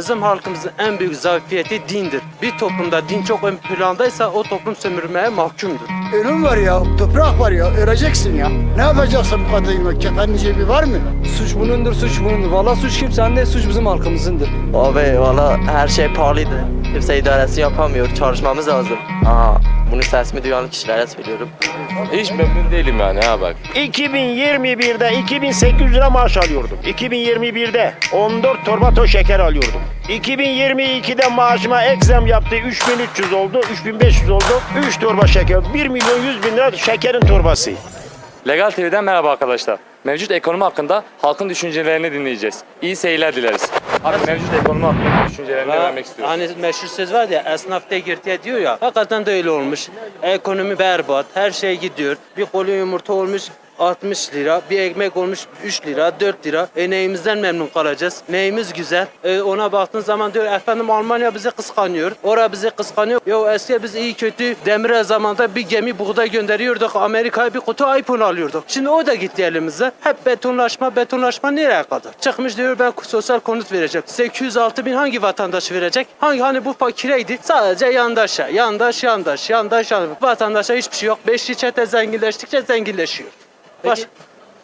Bizim halkımızın en büyük zafiyeti dindir. Bir toplumda din çok ön plandaysa o toplum sömürmeye mahkumdur. Ölüm var ya, toprak var ya, öleceksin ya. Ne yapacaksın bu kadar yıllık? Kefenin cebi var mı? Suç bunundur, suç bunundur. Valla suç kimsenin değil, suç bizim halkımızındır. Abi valla her şey pahalıydı. Kimse idaresi yapamıyor. Çalışmamız lazım. Aa, bunu sesimi duyan kişilere söylüyorum. Hiç memnun değilim yani ha bak. 2021'de 2800 lira maaş alıyordum. 2021'de 14 torba toz şeker alıyordum. 2022'de maaşıma ek zam yaptı 3300 oldu, 3500 oldu. 3 torba şeker, 1 milyon 100 bin lira şekerin torbası. Legal TV'den merhaba arkadaşlar. Mevcut ekonomi hakkında halkın düşüncelerini dinleyeceğiz. İyi seyirler dileriz. Abi mevcut ekonomi hakkında düşüncelerini öğrenmek istiyoruz. Hani meşhur söz var ya esnaf girtiye diyor ya. Hakikaten de öyle olmuş. Ekonomi berbat. Her şey gidiyor. Bir kolu yumurta olmuş 60 lira, bir ekmek olmuş 3 lira, 4 lira. E neyimizden memnun kalacağız? Neyimiz güzel? E ona baktığın zaman diyor efendim Almanya bizi kıskanıyor. Ora bizi kıskanıyor. Yo eski biz iyi kötü demire zamanda bir gemi buğday gönderiyorduk. Amerika'ya bir kutu iPhone alıyorduk. Şimdi o da gitti elimize. Hep betonlaşma, betonlaşma nereye kadar? Çıkmış diyor ben sosyal konut vereceğim. 806 bin hangi vatandaş verecek? Hangi hani bu fakireydi? Sadece yandaşa. Yandaş, yandaş, yandaş, yandaş. Vatandaşa hiçbir şey yok. Beşli çete zenginleştikçe zenginleşiyor. Baş, Peki,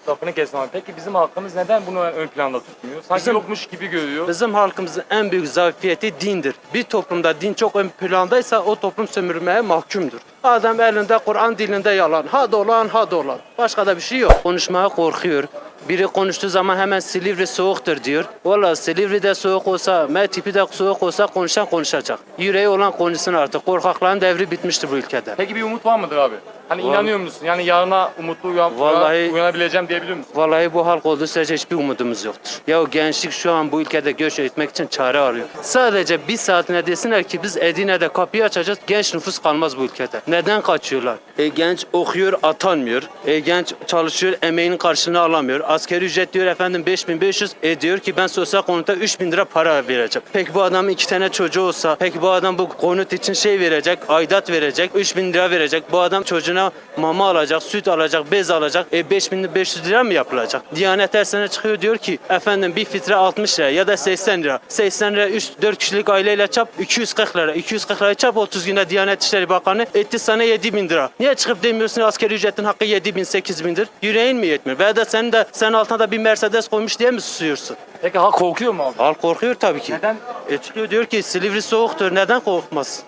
lafını kesmem abi. Peki bizim halkımız neden bunu ön planda tutmuyor? Sanki Bizim- yokmuş gibi görüyor. Bizim halkımızın en büyük zafiyeti dindir. Bir toplumda din çok ön plandaysa o toplum sömürmeye mahkumdur. Adam elinde Kur'an dilinde yalan. Ha dolan ha dolan. Başka da bir şey yok. Konuşmaya korkuyor. Biri konuştuğu zaman hemen Silivri soğuktur diyor. Valla Silivri'de soğuk olsa, M tipi de soğuk olsa konuşan konuşacak. Yüreği olan konuşsun artık. Korkakların devri bitmiştir bu ülkede. Peki bir umut var mıdır abi? Hani Vallahi- inanıyor musun? Yani yarına umutlu uyan, Vallahi- uyanabileceğim diyebiliyor musun? Vallahi bu halk olduğu sürece hiçbir umudumuz yoktur. Ya gençlik şu an bu ülkede göç etmek için çare arıyor. Sadece bir saatine desinler ki biz Edirne'de kapıyı açacağız. Genç nüfus kalmaz bu ülkede. Neden kaçıyorlar? E genç okuyor atanmıyor. E genç çalışıyor emeğinin karşılığını alamıyor. Askeri ücret diyor efendim 5500. E diyor ki ben sosyal konuta 3000 lira para vereceğim. Peki bu adamın iki tane çocuğu olsa, peki bu adam bu konut için şey verecek, aidat verecek, 3000 lira verecek. Bu adam çocuğuna mama alacak, süt alacak, bez alacak. E 5500 lira mı yapılacak? Diyanet her sene çıkıyor diyor ki efendim bir fitre 60 lira ya da 80 lira. 80 lira 3 4 kişilik aileyle çap 240 lira. 240 lirayı çap 30 günde Diyanet İşleri Bakanı etti sana 7000 lira. Niye çıkıp demiyorsun asgari ücretin hakkı 7000 8000'dir? Yüreğin mi yetmiyor? Veya da senin de sen altına da bir Mercedes koymuş diye mi susuyorsun? Peki halk korkuyor mu abi? Halk korkuyor tabii ki. Neden? E çıkıyor diyor ki Silivri soğuktur. Neden korkmaz?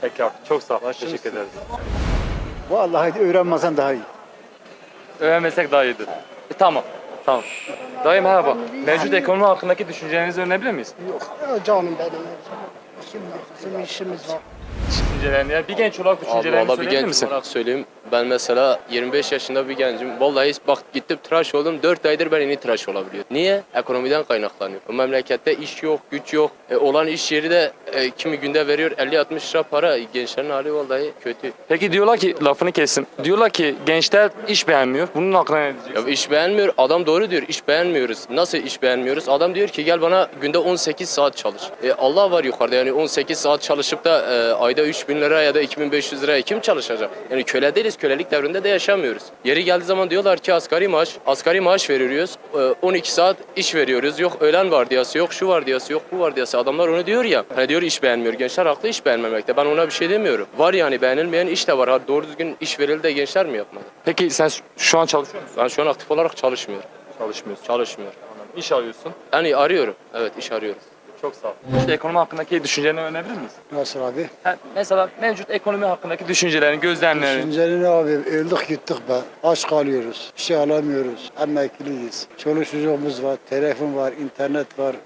Peki abi çok sağ ol. Teşekkür ederiz. Vallahi öğrenmesen daha iyi. Öğrenmesek daha iyidir. E, tamam. Tamam. Dayı merhaba. Mevcut ekonomi hakkındaki düşüncelerinizi öğrenebilir miyiz? Ya canım benim. Şimdi bizim işimiz var. Düşüncelerini. Yani bir genç olarak düşüncelerini valla bir söyleyebilir genç misin? olarak söyleyeyim. Ben mesela 25 yaşında bir gencim. Vallahi bak gittim tıraş oldum. 4 aydır ben yeni tıraş olabiliyorum. Niye? Ekonomiden kaynaklanıyor. O memlekette iş yok, güç yok. E, olan iş yeri de e, kimi günde veriyor 50-60 lira para. Gençlerin hali vallahi kötü. Peki diyorlar ki lafını kestim. Diyorlar ki gençler iş beğenmiyor. Bunun hakkında ne diyeceksin? Ya iş beğenmiyor. Adam doğru diyor. iş beğenmiyoruz. Nasıl iş beğenmiyoruz? Adam diyor ki gel bana günde 18 saat çalış. E, Allah var yukarıda yani 18 saat çalışıp da e, ayda 3000 lira ya da 2500 liraya kim çalışacak? Yani köle değiliz. Kölelik devrinde de yaşamıyoruz. Yeri geldiği zaman diyorlar ki asgari maaş. Asgari maaş veriyoruz. E, 12 saat iş veriyoruz. Yok öğlen vardiyası yok, şu vardiyası yok, bu vardiyası. Adamlar onu diyor ya. Hani diyor iş beğenmiyor. Gençler haklı iş beğenmemekte. Ben ona bir şey demiyorum. Var yani beğenilmeyen iş de var. Ha, doğru düzgün iş verildi de gençler mi yapmadı? Peki sen şu an çalışıyor musun? Ben şu an aktif olarak çalışmıyorum. Çalışmıyorsun. Çalışmıyorum. İş arıyorsun. Yani arıyorum. Evet iş arıyorum. Çok sağ ol. İşte ekonomi hakkındaki düşüncelerini öğrenebilir miyiz? Nasıl abi? Ha, mesela mevcut ekonomi hakkındaki düşüncelerini, gözlemlerini. Düşünceni abi öldük gittik be. Aç kalıyoruz. Bir şey alamıyoruz. Emekliyiz. Çoluk çocuğumuz var. Telefon var. internet var.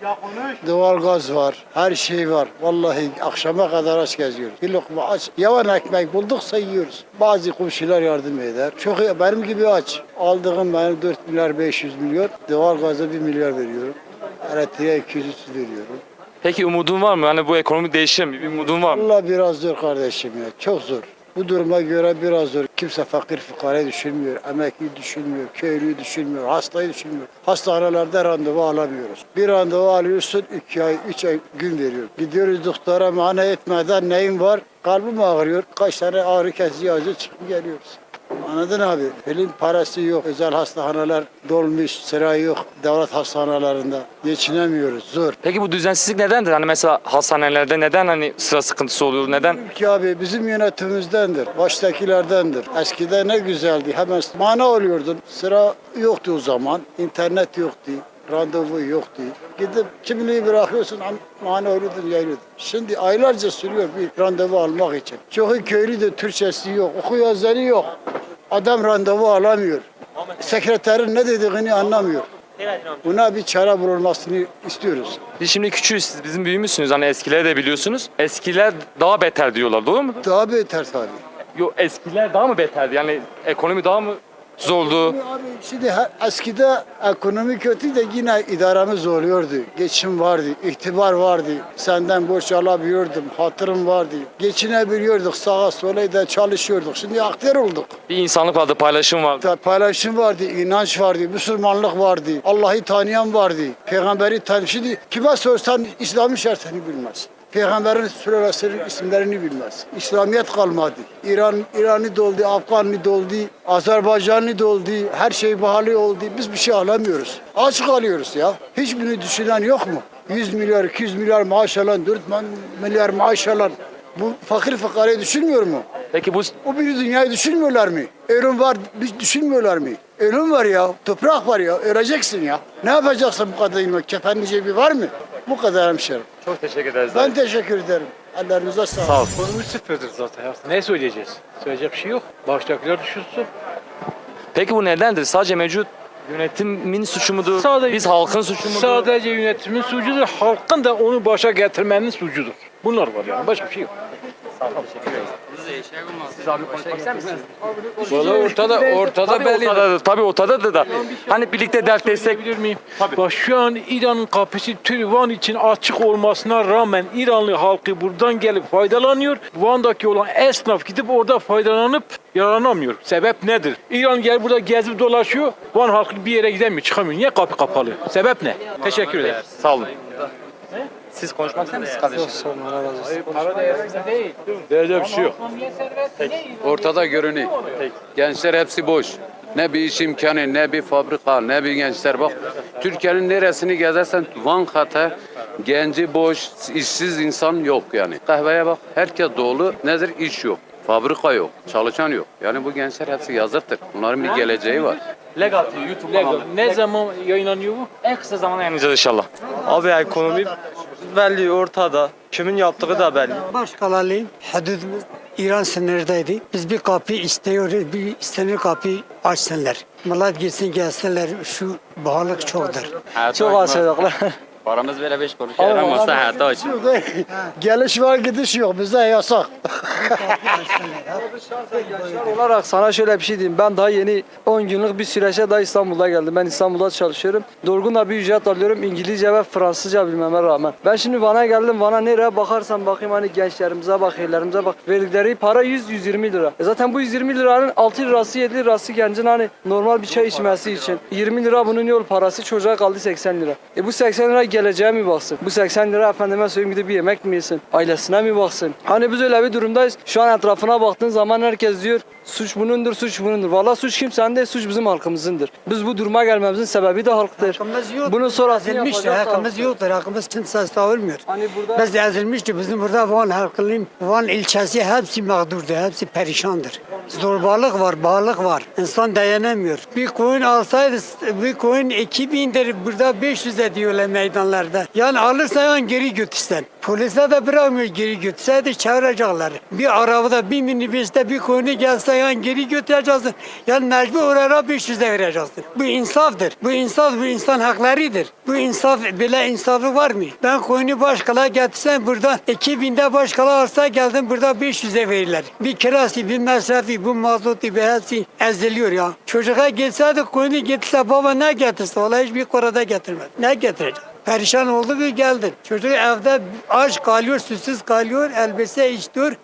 Doğalgaz var. Her şey var. Vallahi akşama kadar aç geziyoruz. Bir lokma aç. Yavan ekmek bulduksa yiyoruz. Bazı komşular yardım eder. Çok. Benim gibi aç. Aldığım benim 4 milyar 500 milyon. Doğalgaza 1 milyar veriyorum. Elektriğe 200 veriyorum. Peki umudun var mı? Hani bu ekonomi değişir mi? Bir umudun var mı? Allah biraz zor kardeşim ya. Çok zor. Bu duruma göre biraz zor. Kimse fakir fukarayı düşünmüyor, emekli düşünmüyor, köylüyü düşünmüyor, hastayı düşünmüyor. Hastanelerde randevu alamıyoruz. Bir randevu alıyorsun, iki ay, üç ay gün veriyor. Gidiyoruz doktora mane etmeden neyin var? Kalbim ağrıyor. Kaç tane ağrı kesici yazıyor çıkıp geliyoruz. Anladın abi? Film parası yok. Özel hastaneler dolmuş. Sıra yok. Devlet hastanelerinde. Geçinemiyoruz. Zor. Peki bu düzensizlik nedendir? Hani mesela hastanelerde neden hani sıra sıkıntısı oluyor? Neden? Ki abi bizim yönetimimizdendir. Baştakilerdendir. Eskiden ne güzeldi. Hemen mana oluyordun. Sıra yoktu o zaman. İnternet yoktu. Randevu yoktu. Gidip kimliği bırakıyorsun mana oluyordun yayılıyordun. Şimdi aylarca sürüyor bir randevu almak için. Çoğu köylü de Türkçesi yok. Oku yazarı yok. Adam randevu alamıyor. Sekreterin ne dediğini anlamıyor. Buna bir çare bulunmasını istiyoruz. Biz şimdi küçüğüz, siz bizim büyüğümüzsünüz. Hani eskileri de biliyorsunuz. Eskiler daha beter diyorlar, doğru mu? Daha beter tabii. Yok eskiler daha mı beterdi? Yani ekonomi daha mı zordu? Abi şimdi eskide ekonomi kötü de yine idaremiz oluyordu. Geçim vardı, itibar vardı. Senden borç alabiliyordum, hatırım vardı. Geçinebiliyorduk, sağa sola da çalışıyorduk. Şimdi aktör olduk. Bir insanlık vardı, paylaşım vardı. Ta- Paylaşım vardı, inanç vardı, Müslümanlık vardı, Allah'ı tanıyan vardı, peygamberi tanıyan. Şimdi kime sorsan İslam'ın şartını bilmez. Peygamberin sülalesinin isimlerini bilmez. İslamiyet kalmadı. İran İran'ı doldu, Afgan'ı doldu, Azerbaycan'ı doldu. Her şey pahalı oldu. Biz bir şey alamıyoruz. Aç kalıyoruz ya. Hiçbirini düşünen yok mu? 100 milyar, 200 milyar maaş alan, 4 milyar maaş alan. Bu fakir fukarayı düşünmüyor mu? Peki bu O bir dünyayı düşünmüyorlar mı? Ölüm var, biz düşünmüyorlar mı? Ölüm var ya, toprak var ya, öleceksin ya. Ne yapacaksın bu kadar ilmek? Kefenin cebi var mı? Bu kadar hemşerim. çok teşekkür ederiz. Ben teşekkür ederim. Ellerinize sağlık. Sağ ol. Konumuz sıfırdır zaten. Ne söyleyeceğiz? Söyleyecek bir şey yok. Baştakiler düşünsün. Peki bu nedendir? Sadece mevcut yönetimin suçu mudur? Sadece- Biz halkın suçu mudur? Sadece yönetimin suçudur. Halkın da onu başa getirmenin suçudur. Bunlar var yani. Başka bir şey yok. Valla ortada, ortada Tabii belli. ortadadır, tabii ortadadır da. Hani birlikte dertleşsek Bilir miyim? Bak şu an İran'ın kapısı tüm Van için açık olmasına rağmen İranlı halkı buradan gelip faydalanıyor. Van'daki olan esnaf gidip orada faydalanıp yararlanamıyor. Sebep nedir? İran gel burada gezip dolaşıyor. Van halkı bir yere gidemiyor, çıkamıyor. Niye kapı kapalı? Sebep ne? Teşekkür ederim. sağ olun. Siz konuşmak ister misiniz kardeşim? Diyecek bir şey yok. ortada görünüyor. Gençler hepsi boş. Ne bir iş imkanı, ne bir fabrika, ne bir gençler. Bak Türkiye'nin neresini gezersen Van Kata genci boş, işsiz insan yok yani. Kahveye bak herkes dolu. Nedir? İş yok. Fabrika yok, çalışan yok. Yani bu gençler hepsi yazıktır. Bunların bir geleceği var. Legal YouTube kanalı. Ne zaman yayınlanıyor bu? En kısa zamanda yayınlayacağız inşallah. Abi ekonomi belli ortada. Kimin yaptığı da belli. Başkalarıyla hududumuz İran sınırdaydı. Biz bir kapı istiyoruz, bir istenen kapı açsınlar. Millet gitsin gelsinler, şu bağlık çoktur. Çok açacaklar. Paramız böyle beş kuruş yaramazsa hayatta aç. Geliş var, gidiş yok. Bize yasak. olarak sana şöyle bir şey diyeyim. Ben daha yeni 10 günlük bir süreçte daha İstanbul'da geldim. Ben İstanbul'da çalışıyorum. Durgun da bir ücret alıyorum. İngilizce ve Fransızca bilmeme rağmen. Ben şimdi Van'a geldim. Van'a nereye bakarsan bakayım hani gençlerimize bak, yerlerimize bak. Verdikleri para 100-120 lira. E zaten bu 120 liranın 6 lirası 7 lirası gencin hani normal bir çay içmesi için. 20 lira bunun yol parası çocuğa kaldı 80 lira. E bu 80 lira geleceğe mi baksın? Bu 80 lira efendime söyleyeyim gidip bir yemek mi yesin? Ailesine mi baksın? Hani biz öyle bir durumdayız. Şu an etrafına baktığın zaman herkes diyor suç bunundur, suç bunundur. Valla suç kimsenin değil, suç bizim halkımızındır. Biz bu duruma gelmemizin sebebi de halktır. Hakkımız yok. Bunun sonrasını Ezilmiştir, hakkımız yoktur. Hakkımız kimse savunmuyor. Hani burada Biz ezilmişti. Bizim burada Van halkının, Van ilçesi hepsi mağdurdur. Hepsi perişandır. Zorbalık var, bağlık var. İnsan dayanamıyor. Bir koyun alsaydı, bir koyun 2000'dir. Burada 500 ediyorlar meydanlarda. Yani alırsan geri götürsen. Polisler de bırakmıyor geri götürseydi çağıracaklar. Bir arabada, bir minibüste bir koyunu gelse yani geri götüreceksin. Yani mecbur oraya 500'e vereceksin. Bu insaftır. Bu insaf, bu insan haklarıdır. Bu insaf, böyle insafı var mı? Ben koyunu başkala getirsem buradan 2000'de başkala alsa geldim burada 500'e verirler. Bir kirası, bir masrafı, bu mazotu, bir hepsi eziliyor ya. Çocuğa gelseydi koyunu getirse baba ne getirse vallahi hiçbir korada getirmez. Ne getirecek? Perişan oldu ve geldi. Çocuk evde aç kalıyor, susuz kalıyor, elbise istiyor.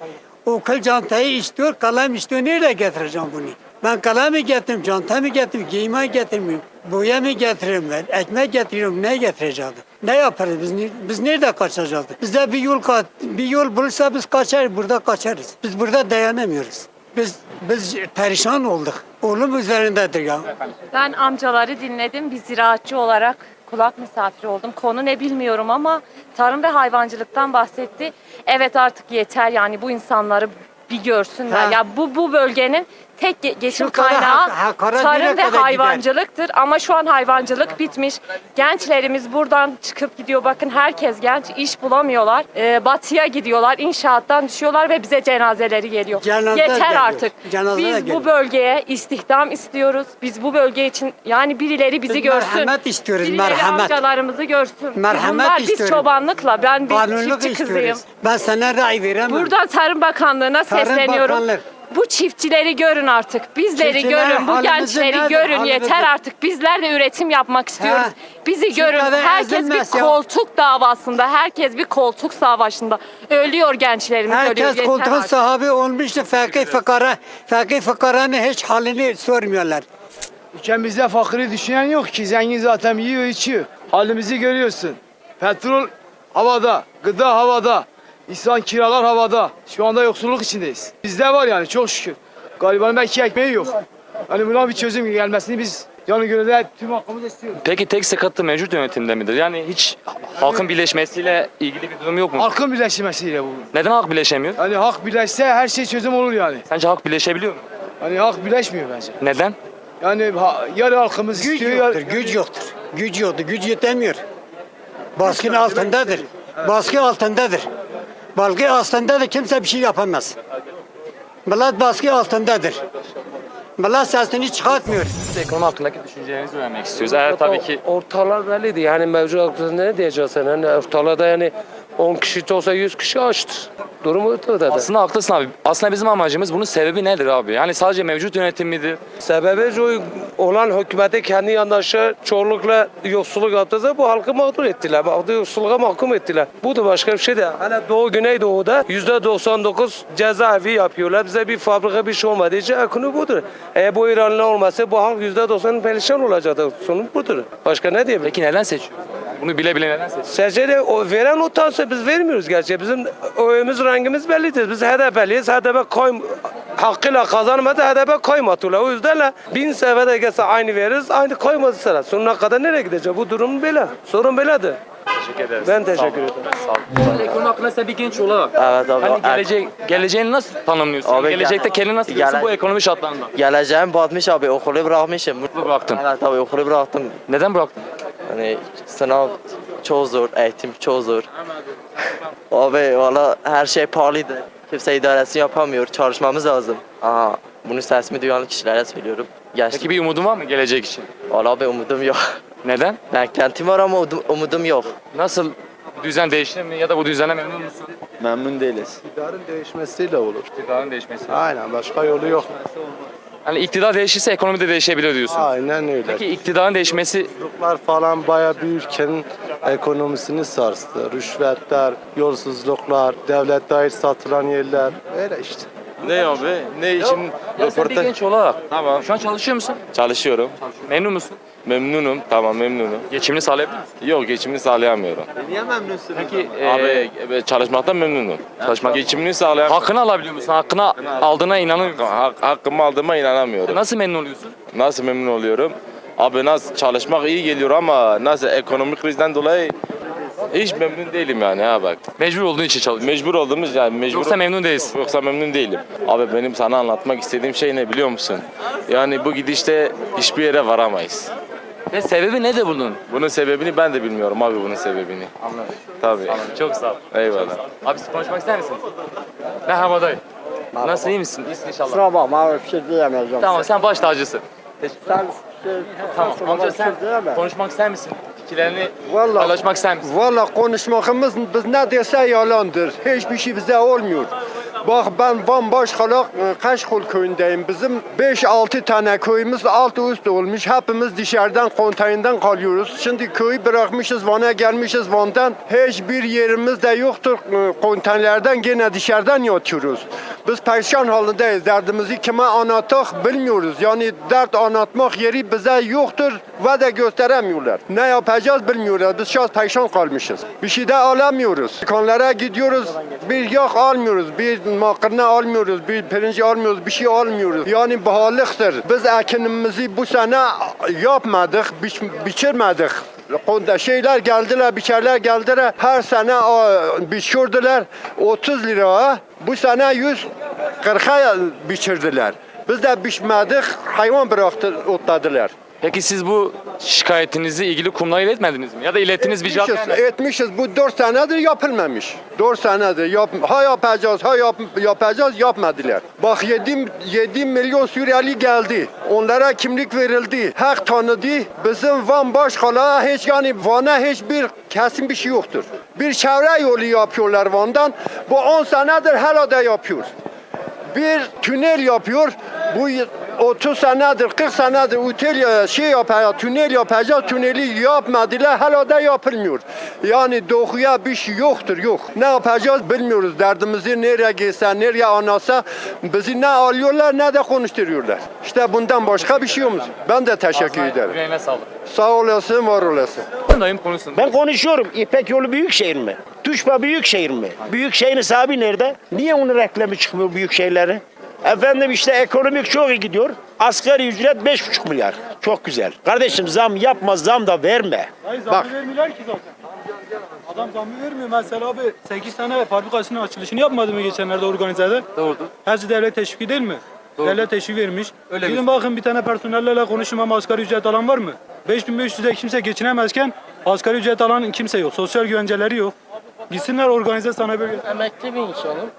Okul çantayı istiyor, kalem istiyor. Nereye getireceğim bunu? Ben kalemi getirdim, çantamı getirdim, giyime getirmiyorum. Boya mı getiriyorum ben? Ekmek getiriyorum, ne getireceğim? Ne yaparız biz? Biz nerede kaçacağız? Bize bir yol bir yol bulursa biz kaçarız, burada kaçarız. Biz burada dayanamıyoruz. Biz biz perişan olduk. Oğlum üzerindedir ya. Ben amcaları dinledim. Bir ziraatçı olarak kulak misafiri oldum. Konu ne bilmiyorum ama tarım ve hayvancılıktan bahsetti. Evet artık yeter yani bu insanları bir görsünler. Ha. Ya bu bu bölgenin tek ge- geçim Şu kadar kaynağı tarım ve kadar gider? hayvancılıktır. Ama şu an hayvancılık bitmiş. Gençlerimiz buradan çıkıp gidiyor. Bakın herkes genç iş bulamıyorlar. Ee, batıya gidiyorlar. inşaattan düşüyorlar ve bize cenazeleri geliyor. Cenaze yeter geliyor. artık. Cenaze Biz geliyor. bu bölgeye istihdam istiyoruz. Biz bu bölge için yani birileri bizi Biz görsün. merhamet istiyoruz, birileri merhamet. amcalarımızı görsün. Merhamet Bunlar biz istiyoruz. çobanlıkla ben bir Kanunluk çiftçi kızıyım. istiyoruz. Ben sana ra'y veremem. Buradan Tarım Bakanlığı'na Tarım sesleniyorum. Bakanlığı. Bu çiftçileri görün artık. Bizleri Çiftçiler görün. Bu halimizi gençleri nedir? görün. Halimizi- Yeter artık. Bizler de üretim yapmak istiyoruz. Ha. Bizi Şu görün. kadar Herkes bir ya. koltuk davasında. Herkes bir koltuk savaşında. Ölüyor gençlerimiz. ölüyor. Herkes Yeter koltuğun artık. sahibi olmuştu. Fakir fıkara, fakir fıkaranın hiç halini sormuyorlar. Ülkemizde fakiri düşünen yok ki. Zengin zaten yiyor içiyor. Halimizi görüyorsun. Petrol havada, gıda havada, insan kiralar havada. Şu anda yoksulluk içindeyiz. Bizde var yani çok şükür. Garibanın belki ekmeği yok. Hani buna bir çözüm gelmesini biz canı gönülden tüm hakkımızı istiyoruz. Peki tek sıkıntı mevcut yönetimde midir? Yani hiç halkın birleşmesiyle ilgili bir durum yok mu? Halkın birleşmesiyle bu. Neden halk birleşemiyor? Hani halk birleşse her şey çözüm olur yani. Sence halk birleşebiliyor mu? Hani halk birleşmiyor bence. Neden? Yani ha, yarı halkımız Güç istiyor. yoktur, yarı- güç yoktur. Güç yoktur, güç yetemiyor. Baskın altındadır. Baskı altındadır. Baskı altındadır, kimse bir şey yapamaz. Millet baskı altındadır. Millet sesini çıkartmıyor. Ekonomi hakkındaki düşüncelerinizi öğrenmek istiyoruz. Eğer tabii ki Ortalar belliydi. Yani mevcut hakkında ne diyeceksin? Hani ortalada yani 10 kişi olsa 100 kişi açtır. Durum ortada. aslında haklısın abi. Aslında bizim amacımız bunun sebebi nedir abi? Yani sadece mevcut yönetim midir? Sebebi şu olan hükümeti kendi yandaşı çoğunlukla yoksulluk yaptıysa bu halkı mağdur ettiler. Mağdur yoksulluğa mahkum ettiler. Bu da başka bir şey değil. Hani Doğu Güneydoğu'da %99 cezaevi yapıyorlar. Bize bir fabrika bir şey olmadığı için ekonomi budur. Eğer bu İranlı olmasa bu halk %90 perişan olacaktı. Sonu budur. Başka ne diyebilirim? Peki neden seçiyoruz? Bunu bile bile neden? Secde o veren utansa biz vermiyoruz gerçi. Bizim oyumuz rengimiz bellidir. Biz HDP'liyiz. HDP koy hakkıyla kazanmadı. HDP koymadılar. O yüzden de bin sefer de gelse aynı veririz. Aynı koymadı sıra. Sonuna kadar nereye gidecek? Bu durum böyle. Sorun böyledir. Teşekkür ederiz. Ben teşekkür ederim. Sağ olun. Ekonomi hakkında sen bir genç olarak Evet abi. hani gelecek, geleceğini nasıl tanımlıyorsun? Abi, Gelecekte gel- kendini nasıl görüyorsun bu ekonomi şartlarında? Geleceğim batmış abi okulu bırakmışım. Okulu bıraktın. Evet abi okulu bıraktım. Neden bıraktın? Hani sınav çok zor, eğitim çok zor. Abi valla her şey pahalıydı. Kimse idaresini yapamıyor. Çalışmamız lazım. Aha, bunu sesimi duyan kişilere söylüyorum. Gençlik. Peki bir umudun var mı gelecek için? Valla abi umudum yok. Neden? Beklentim var ama umudum, umudum yok. Nasıl düzen değişir mi ya da bu düzene memnun musun? Memnun değiliz. İktidarın değişmesiyle olur. İktidarın değişmesi. Aynen başka yolu yok. Hani iktidar değişirse ekonomi de değişebilir diyorsun. Aynen öyle. Peki iktidarın değişmesi Yolsuzluklar falan bayağı bir ülkenin ekonomisini sarstı. Rüşvetler, yolsuzluklar, devlette ait satılan yerler. Öyle işte. Ne abi? Ne için ya sen bir genç olarak Tamam. şu an çalışıyor musun? Çalışıyorum. Memnun musun? Memnunum. Tamam memnunum. Geçimini sağlayabilir misin? Yok geçimini sağlayamıyorum. Niye memnunsun? Peki Abi e, çalışmaktan memnunum. çalışmak Geçimini sağlayamıyorum. hakkını alabiliyor musun? Hakkını aldığına inanıyor musun? Hak, hakkımı aldığıma inanamıyorum. Nasıl memnun oluyorsun? Nasıl memnun oluyorum? Abi nasıl çalışmak iyi geliyor ama nasıl ekonomik krizden dolayı hiç memnun değilim yani ha bak. Mecbur olduğun için çalışıyorsun. Mecbur olduğumuz yani mecbur. Yoksa memnun değilsin. Yoksa memnun değilim. Abi benim sana anlatmak istediğim şey ne biliyor musun? Yani bu gidişte hiçbir yere varamayız. Ve sebebi nedir bunun? Bunun sebebini ben de bilmiyorum abi bunun sebebini. Anladım. Tabii. Çok sağ ol. Eyvallah. Abi siz konuşmak ister misin? Merhaba dayı. Nasıl iyi misin? İyisin inşallah. Kusura bakma bir şey diyemeyeceğim. Tamam sen baş tacısın. Sen Tamam. Amca sen diyemem. konuşmak ister misin? Fikirlerini Vallahi- paylaşmak ister misin? Valla konuşmamız biz ne dese yalandır. Hiçbir şey bize olmuyor. Bak ben Van Başkalak e, Kaşkol köyündeyim. Bizim 5-6 tane köyümüz alt üst olmuş. Hepimiz dışarıdan konteynerden kalıyoruz. Şimdi köyü bırakmışız Van'a gelmişiz Van'dan. Hiçbir yerimiz de yoktur. E, Konteynerlerden gene dışarıdan yatıyoruz. Biz perişan halindeyiz. Derdimizi kime anlattık bilmiyoruz. Yani dert anlatmak yeri bize yoktur ve de gösteremiyorlar. Ne yapacağız bilmiyorlar. Biz şahs perişan kalmışız. Bir şey de alamıyoruz. Dükkanlara gidiyoruz. Bir yağ almıyoruz. Bir makarna almıyoruz, bir pirinç almıyoruz, bir şey almıyoruz. Yani pahalıktır. Biz ekinimizi bu sene yapmadık, biç, biçirmedik. Şeyler geldiler, biçerler geldiler. Her sene biçirdiler 30 lira. Bu sene 100 40'a biçirdiler. Biz de biçmedik, hayvan bıraktı, otladılar. Peki siz bu şikayetinizi ilgili kurumlara iletmediniz mi? Ya da ilettiniz bir cevap Etmişiz, etmişiz. Bu 4 senedir yapılmamış. 4 senedir. Yap, ha yapacağız, ha yap, yapacağız, yapmadılar. Bak 7, 7 milyon Suriyeli geldi. Onlara kimlik verildi. Hak tanıdı. Bizim Van Başkala hiç yani Van'a hiçbir kesin bir şey yoktur. Bir çevre yolu yapıyorlar Van'dan. Bu 10 senedir hala da yapıyor. Bir tünel yapıyor. Bu 30 senedir, 40 senedir otel şey yapıyor, tünel yapacak, tüneli yapmadılar, hala da yapılmıyor. Yani doğuya bir şey yoktur, yok. Ne yapacağız bilmiyoruz. Derdimizi nereye gitse, nereye anlatsa bizi ne alıyorlar ne de konuşturuyorlar. İşte bundan başka bir şey yok. Ben de teşekkür ederim. Yüreğine sağlık. Sağ olasın, var olasın. Dayım konuşsun. Ben konuşuyorum. İpek yolu büyük şehir mi? Tuşba büyük şehir mi? Büyük şehrin sahibi nerede? Niye onun reklamı çıkmıyor büyük şehirlerin? Efendim işte ekonomik çok iyi gidiyor. Asgari ücret 5,5 milyar. Çok güzel. Kardeşim zam yapma, zam da verme. Bak vermiyorlar ki zaten. Adam zamı vermiyor. Mesela abi 8 tane fabrikasının açılışını yapmadı mı geçenlerde organizede? Doğrudur. Hepsi devlet teşviki değil mi? Doğru. Devlet teşvik vermiş. Öyle Gidin bakın bir tane personellerle konuşun ama asgari ücret alan var mı? 5500'e kimse geçinemezken asgari ücret alan kimse yok. Sosyal güvenceleri yok. Gitsinler organize sanayi bölgesi. Emekli bir insanım.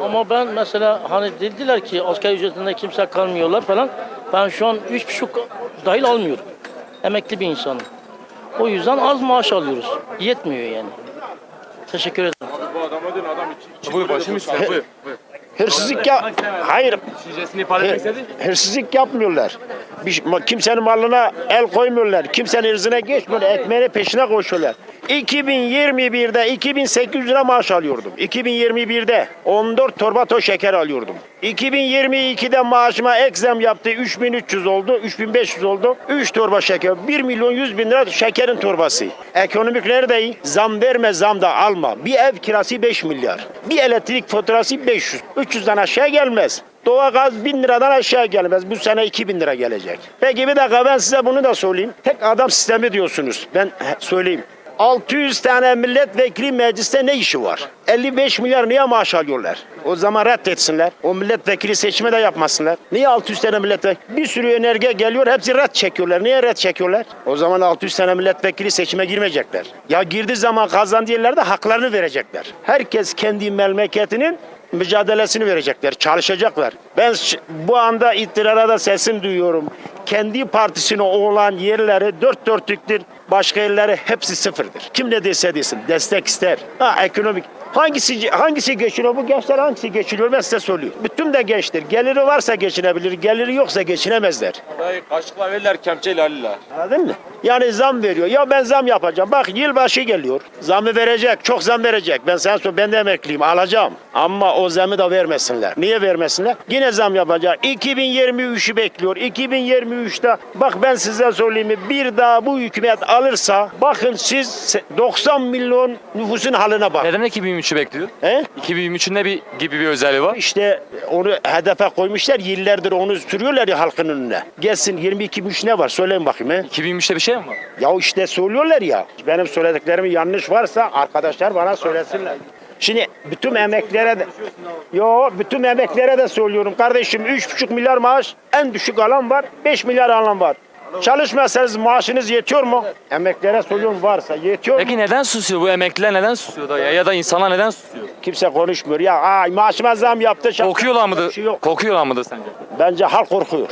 Ama ben mesela hani dediler ki asgari ücretinde kimse kalmıyorlar falan. Ben şu an üç buçuk dahil almıyorum. Emekli bir insanım. O yüzden az maaş alıyoruz. Yetmiyor yani. Teşekkür ederim. Buyur başım üstüne buyur. buyur. hırsızlık ya... Hayır. Hırsızlık yapmıyorlar. Bir, kimsenin malına el koymuyorlar. Kimsenin ırzına geçmiyorlar. Ekmeğinin peşine koşuyorlar. 2021'de 2800 lira maaş alıyordum. 2021'de 14 torba toz şeker alıyordum. 2022'de maaşıma ek zam yaptı. 3300 oldu. 3500 oldu. 3 torba şeker. 1 milyon 100 bin lira şekerin torbası. Ekonomik nerede iyi? Zam verme zam da alma. Bir ev kirası 5 milyar. Bir elektrik faturası 500. 300'den aşağı gelmez. Doğalgaz 1000 liradan aşağı gelmez. Bu sene 2000 lira gelecek. Peki bir dakika ben size bunu da söyleyeyim. Tek adam sistemi diyorsunuz. Ben söyleyeyim. 600 tane milletvekili mecliste ne işi var? 55 milyar niye maaş alıyorlar? O zaman reddetsinler. O milletvekili seçimi de yapmasınlar. Niye 600 tane milletvekili? Bir sürü önerge geliyor hepsi red çekiyorlar. Niye red çekiyorlar? O zaman 600 tane milletvekili seçime girmeyecekler. Ya girdiği zaman kazandığı yerlerde haklarını verecekler. Herkes kendi memleketinin mücadelesini verecekler, çalışacaklar. Ben bu anda iktidarda da sesim duyuyorum. Kendi partisine olan yerleri dört dörtlüktür. Başka yerleri hepsi sıfırdır. Kim ne dese desin, destek ister. Ha ekonomik. Hangisi hangisi geçiniyor? Bu gençler hangisi geçiniyor? Ben size söylüyorum. Bütün de gençtir. Geliri varsa geçinebilir, geliri yoksa geçinemezler. Dayı kaşıkla verirler kemçeyle alırlar. Anladın mı? Yani zam veriyor. Ya ben zam yapacağım. Bak yılbaşı geliyor. Zamı verecek. Çok zam verecek. Ben sana söyleyeyim. Ben de emekliyim. Alacağım. Ama o zamı da vermesinler. Niye vermesinler? Yine zam yapacak. 2023'ü bekliyor. 2023'te bak ben size söyleyeyim mi? Bir daha bu hükümet alırsa bakın siz 90 milyon nüfusun haline bak. Neden 2023'ü bekliyor? He? 2023'ün ne bir, gibi bir özelliği var? İşte onu hedefe koymuşlar. Yıllardır onu sürüyorlar ya halkın önüne. Gelsin 22 ne var? Söyleyin bakayım. He? 2023'te bir şey mi var? Ya işte söylüyorlar ya. Benim söylediklerim yanlış varsa arkadaşlar bana söylesinler. Şimdi bütün emeklere de Yo bütün emeklere de söylüyorum kardeşim 3,5 milyar maaş en düşük alan var 5 milyar alan var. Çalışmasanız maaşınız yetiyor mu? Emeklere söylüyorum varsa yetiyor mu? Peki neden susuyor bu emekliler neden susuyor da ya ya da insanlar neden susuyor? Kimse konuşmuyor ya. Ay maaşıma zam yaptı. şap- Korkuyorlar mıdır? Şey yok. Korkuyorlar mıdır sence? Bence halk korkuyor.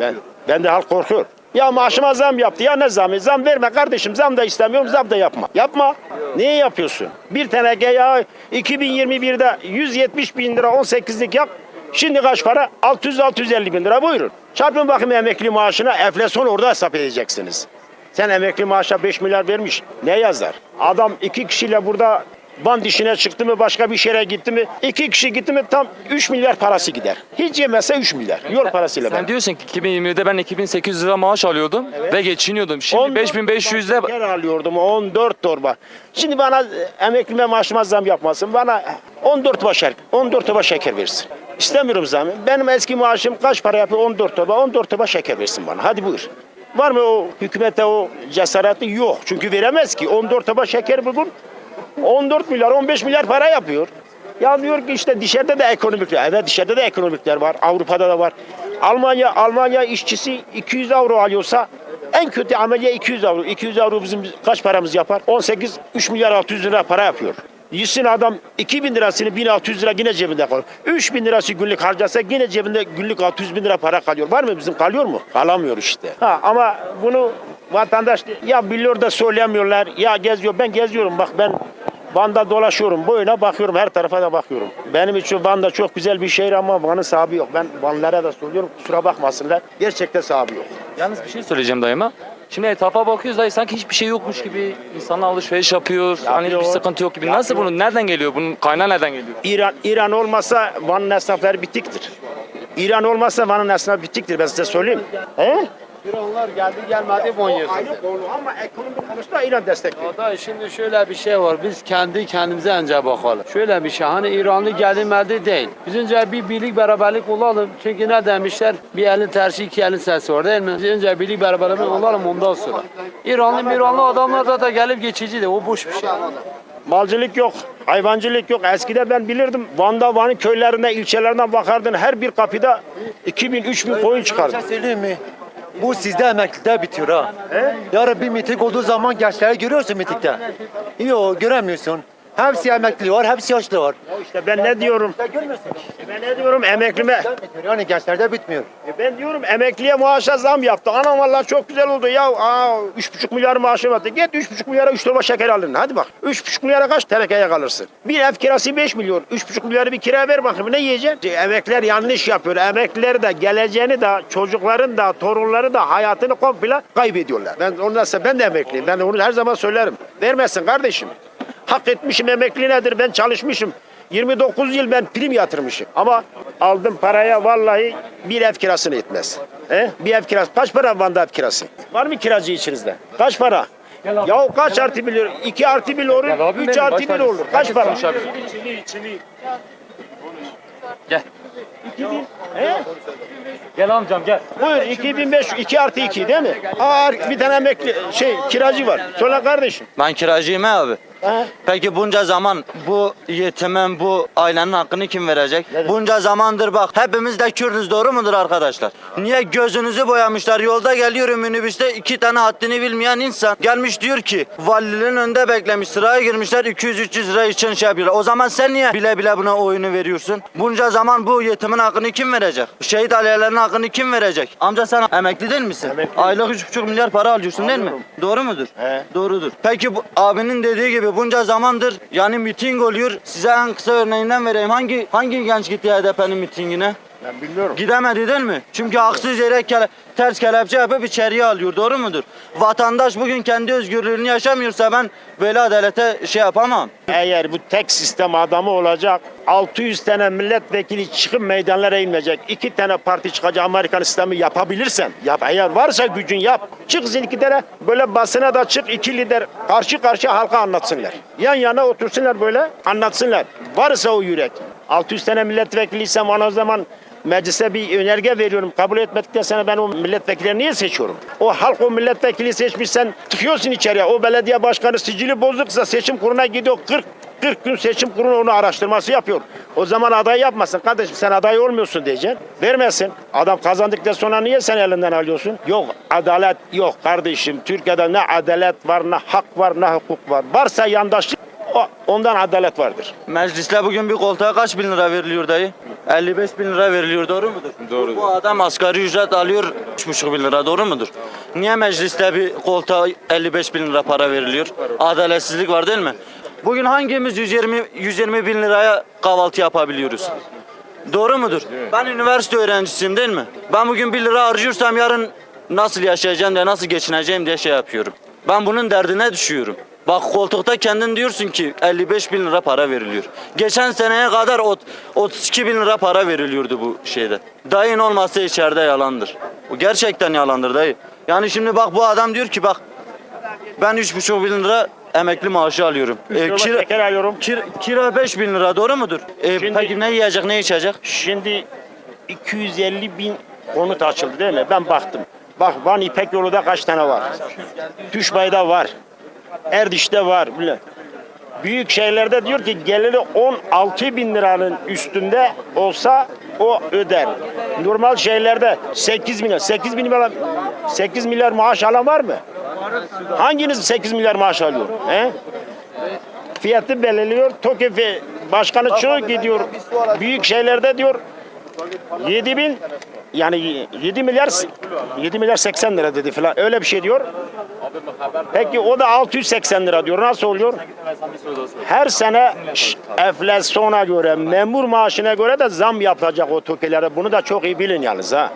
Ben, ben de halk korkuyor. Ya maaşıma zam yaptı ya ne zamı? Zam verme kardeşim zam da istemiyorum zam da yapma. Yapma. Niye yapıyorsun? Bir teneke ya 2021'de 170 bin lira 18'lik yap. Şimdi kaç para? 600-650 bin lira buyurun. Çarpın bakayım emekli maaşına enflasyon orada hesap edeceksiniz. Sen emekli maaşa 5 milyar vermiş. Ne yazar? Adam iki kişiyle burada Van dişine çıktı mı başka bir şehre gitti mi iki kişi gitti mi tam 3 milyar parası gider. Hiç yemezse 3 milyar yol parasıyla. Sen ben. diyorsun ki 2020'de ben 2800 lira maaş alıyordum ve geçiniyordum. Şimdi 14 5500 torba lira şeker alıyordum 14 torba. Şimdi bana e, emeklime maaşıma zam yapmasın. Bana 14 torba şeker, 14 torba şeker versin. İstemiyorum zam. Benim eski maaşım kaç para yapıyor? 14 torba. 14 torba şeker versin bana. Hadi buyur. Var mı o hükümete o cesareti? Yok. Çünkü veremez ki. 14 torba şeker bugün 14 milyar 15 milyar para yapıyor. Ya diyor ki işte dışarıda da ekonomikler. Evet dışarıda da ekonomikler var. Avrupa'da da var. Almanya Almanya işçisi 200 euro alıyorsa en kötü ameliyat 200 euro. 200 euro bizim kaç paramız yapar? 18 3 milyar 600 lira para yapıyor. Yüzsün adam 2000 lirasını 1600 lira yine cebinde kalıyor. 3000 lirası günlük harcasa yine cebinde günlük 600 bin lira para kalıyor. Var mı bizim kalıyor mu? Kalamıyor işte. Ha, ama bunu vatandaş ya biliyor da söylemiyorlar ya geziyor. Ben geziyorum bak ben Van'da dolaşıyorum. Böyle bakıyorum her tarafa da bakıyorum. Benim için Van'da çok güzel bir şehir ama Van'ın sahibi yok. Ben Vanlılara da söylüyorum kusura bakmasınlar. Gerçekten sahibi yok. Yalnız bir şey söyleyeceğim dayıma. Şimdi etrafa bakıyoruz dayı sanki hiçbir şey yokmuş gibi. İnsanlar alışveriş yapıyor. Hani Yapıyor. sıkıntı yok gibi. Nasıl bunu? Nereden geliyor? Bunun kaynağı nereden geliyor? İran İran olmasa Van'ın esnafları bitiktir. İran olmasa Van'ın esnafı bitiktir ben size söyleyeyim. He? İranlar geldi gelmedi Van Aynı konu ama ekonomik konusunda İran destekliyor. Da şimdi şöyle bir şey var. Biz kendi kendimize önce bakalım. Şöyle bir şey. Hani İranlı gelmedi değil. Biz önce bir birlik beraberlik olalım. Çünkü ne demişler? Bir elin tersi iki elin sesi var değil mi? Biz önce birlik beraberlik olalım ondan sonra. İranlı İranlı adamlar da, da gelip geçici de o boş bir şey. Malcılık yok, hayvancılık yok. Eskiden ben bilirdim. Van'da, Van'ın köylerine, ilçelerinden bakardın. Her bir kapıda 2000, 3000 koyun çıkardı. söyleyeyim mi? Bu sizde emeklilikte bitiyor ha. Yarın bir miting olduğu zaman gençleri görüyorsun mitingde. Yok göremiyorsun. Hepsi emekli var, hepsi yaşlı var. İşte ben ne diyorum? Ben ne diyorum emeklime? Yani gençlerde bitmiyor. E Ben diyorum emekliye maaşa zam yaptı. Anam vallahi çok güzel oldu ya. Aa, üç buçuk milyar maaşım vardı. Git üç buçuk milyara üç torba şeker alın. Hadi bak. Üç buçuk milyara kaç tenekeye kalırsın? Bir ev kirası beş milyon. Üç buçuk milyarı bir kira ver bakayım. Ne yiyeceksin? E, Emekliler yanlış yapıyor. Emekliler de geleceğini de çocukların da torunları da hayatını komple kaybediyorlar. Ben ondan sonra ben de emekliyim. Ben onu her zaman söylerim. Vermezsin kardeşim. Hak etmişim emekli nedir? Ben çalışmışım. 29 yıl ben prim yatırmışım. Ama aldım paraya vallahi bir ev kirasını etmez. He? Bir ev kirası. Kaç para Van'da ev kirası? Var mı kiracı içinizde? Kaç para? Ya kaç artı bir olur? 2 artı bir olur, Gel abim 3 benim, artı bir olur. Kaç para? Gel. He? Gel amcam gel. Buyur 2500, 2 artı 2 değil mi? Aa, bir tane emekli, şey kiracı var. Söyle kardeşim. Ben kiracıyım abi. He? Peki bunca zaman bu yetimin, bu ailenin hakkını kim verecek? Bunca zamandır bak hepimiz de Kürdüz doğru mudur arkadaşlar? Niye gözünüzü boyamışlar? Yolda geliyorum minibüste iki tane haddini bilmeyen insan gelmiş diyor ki valiliğin önünde beklemiş sıraya girmişler 200-300 lira için şey yapıyorlar. O zaman sen niye bile bile buna oyunu veriyorsun? Bunca zaman bu yetimin hakkını kim verecek? Şehit ailelerinin hakkını kim verecek? Amca sen emekli değil misin? Emekliyim. Aylık 3,5 milyar para alıyorsun değil mi? Doğru mudur? He. Doğrudur. Peki bu abinin dediği gibi bunca zamandır yani miting oluyor. Size en kısa örneğinden vereyim. Hangi hangi genç gitti HDP'nin mitingine? Ben bilmiyorum. Gidemedi değil mi? Çünkü haksız yere kele- ters kelepçe yapıp içeriye alıyor. Doğru mudur? Vatandaş bugün kendi özgürlüğünü yaşamıyorsa ben böyle adalete şey yapamam. Eğer bu tek sistem adamı olacak, 600 tane milletvekili çıkıp meydanlara inmeyecek, iki tane parti çıkacak Amerikan sistemi yapabilirsen, yap. Eğer varsa gücün yap. Çık zilkilere, böyle basına da çık, iki lider karşı karşıya halka anlatsınlar. Yan yana otursunlar böyle, anlatsınlar. Varsa o yürek. 600 tane milletvekiliysem o zaman meclise bir önerge veriyorum. Kabul etmedikten sonra ben o milletvekillerini niye seçiyorum? O halk o milletvekili seçmiş sen tıkıyorsun içeriye. O belediye başkanı sicili bozuksa seçim kuruluna gidiyor 40 40 gün seçim kurulu onu araştırması yapıyor. O zaman aday yapmasın. Kardeşim sen aday olmuyorsun diyeceksin. Vermesin. Adam kazandıktan sonra niye sen elinden alıyorsun? Yok adalet yok kardeşim. Türkiye'de ne adalet var ne hak var ne hukuk var. Varsa yandaşlık o- ondan adalet vardır. Mecliste bugün bir koltuğa kaç bin lira veriliyor dayı? 55 bin lira veriliyor doğru mudur? Doğrudur. Bu adam asgari ücret alıyor 3,5 bin lira doğru mudur? Niye mecliste bir koltuğa 55 bin lira para veriliyor? Adaletsizlik var değil mi? Bugün hangimiz 120, 120 bin liraya kahvaltı yapabiliyoruz? Doğru mudur? Ben üniversite öğrencisiyim değil mi? Ben bugün 1 lira harcıyorsam yarın nasıl yaşayacağım diye nasıl geçineceğim diye şey yapıyorum. Ben bunun derdine düşüyorum. Bak koltukta kendin diyorsun ki 55 bin lira para veriliyor. Geçen seneye kadar ot- 32 bin lira para veriliyordu bu şeyde. Dayın olmazsa içeride yalandır. Bu gerçekten yalandır dayı. Yani şimdi bak bu adam diyor ki bak ben 3,5 bin lira emekli maaşı alıyorum. E, kira, şeker alıyorum. kira, kira 5 bin lira doğru mudur? E, Şimdi- peki ne yiyecek ne içecek? Şimdi 250 bin konut açıldı değil mi? Ben baktım. Bak Van İpek yolu'da kaç tane var? Düşbay'da var. Erdiş'te var. Bile. Büyük şehirlerde diyor ki geliri 16 bin liranın üstünde olsa o öder. Normal şehirlerde 8 milyar, 8 bin milyar, 8 milyar maaş alan var mı? Hanginiz 8 milyar maaş alıyor? He? Fiyatı belirliyor. TOKİ başkanı çıkıyor gidiyor. Büyük şeylerde diyor 7 bin yani 7 milyar 7 milyar 80 lira dedi falan öyle bir şey diyor. Peki o da 680 lira diyor. Nasıl oluyor? Her sene enflasyona göre, memur maaşına göre de zam yapacak o TOKİ'lere. Bunu da çok iyi bilin yalnız ha.